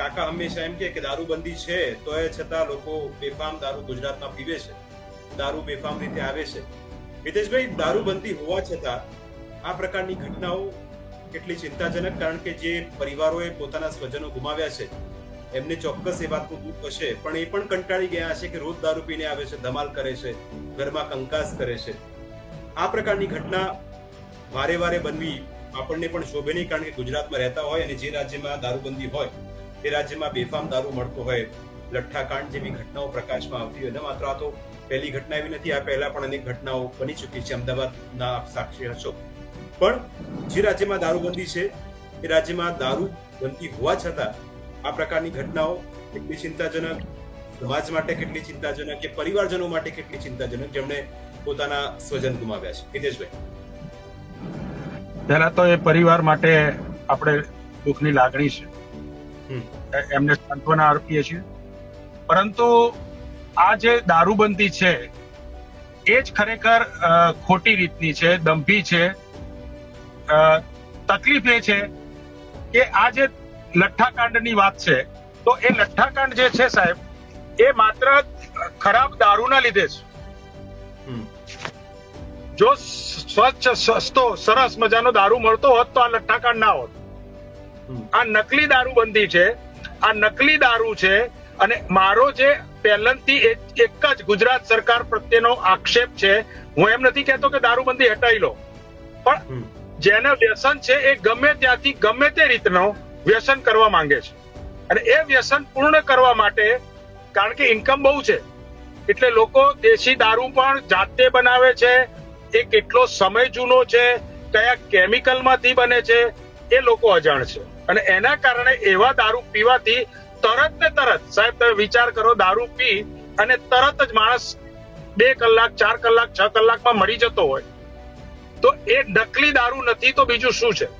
કાકા હંમેશા એમ કે દારૂબંધી છે તો એ છતાં લોકો બેફામ દારૂ ગુજરાતમાં પીવે છે. દારૂ બેફામ રીતે આવે છે. હિતેશભાઈ દારૂબંધી હોવા છતાં આ પ્રકારની ઘટનાઓ કેટલી ચિંતાજનક, કારણ કે જે પરિવારોએ પોતાના સ્વજનો ગુમાવ્યા છે, એમને ચોક્કસ એ વાતનું દુઃખ હશે. પણ એ પણ કંટાળી ગયા હશે કે રોજ દારૂ પીને આવે છે, ધમાલ કરે છે, ઘરમાં કંકાસ કરે છે. આ પ્રકારની ઘટના વારે વારે બનવી આપણને પણ શોભે નહીં, કારણ કે ગુજરાતમાં રહેતા હોય અને જે રાજ્યમાં દારૂબંધી હોય એ રાજ્યમાં બેફામ દારૂ મળતો હોય, લઠ્ઠાકાંડ જેવી ઘટનાઓ પ્રકાશમાં આવતી હોય, ન માત્ર આ તો પહેલી ઘટના એવી નથી, આ પહેલા પણ અનેક ઘટનાઓ બની ચૂકી છે, અમદાવાદના આપ સાક્ષી હશો. પણ જે રાજ્યમાં દારૂબંધી છે, એ રાજ્યમાં દારૂ બંધી હોવા છતાં આ પ્રકારની ઘટનાઓ કેટલી ચિંતાજનક, સમાજ માટે કેટલી ચિંતાજનક કે પરિવારજનો માટે કેટલી ચિંતાજનક, જેમણે પોતાના સ્વજન ગુમાવ્યા છે. હિતેશભાઈ. પહેલા તો એ પરિવાર માટે આપણે દુઃખની લાગણી છે. એમને સાંત્વના અર્પીએ છીએ. પરંતુ આ જે દારૂબંધી છે એ જ ખરેખર ખોટી રીતની છે દંભી છે. તકલીફ એ છે કે આ જે લઠ્ઠાકાંડની વાત છે તો એ લઠ્ઠાકાંડ જે છે સાહેબ એ માત્ર ખરાબ દારૂના લીધે છે. જો સ્વચ્છ સસ્તો સરસ મજાનો દારૂ મળતો હોત તો આ લઠ્ઠાકાંડ ના હોત. આ નકલી દારૂબંધી છે આ નકલી દારૂ છે અને મારો જે પહેલનથી એક જ ગુજરાત સરકાર પ્રત્યેનો આક્ષેપ છે હું એમ નથી કહેતો કે દારૂબંધી હટાવી લો. પણ. જેને વ્યસન છે એ ગમે ત્યાંથી ગમે તે રીતનો વ્યસન કરવા માંગે છે. અને એ વ્યસન પૂર્ણ કરવા માટે કારણ કે ઇન્કમ બહુ છે એટલે લોકો દેશી દારૂ પણ જાતે બનાવે છે એ કેટલો સમય જૂનો છે કયા કેમિકલમાંથી બને છે એ લોકો અજાણ છે. અને એના કારણે એવા દારૂ પીવાથી તરત ને તરત, સાહેબ તમે વિચાર કરો, દારૂ પી અને તરત જ માણસ બે કલાક, ચાર કલાક, છ કલાકમાં મરી જતો હોય. તો એ નકલી દારૂ નથી તો બીજું શું છે?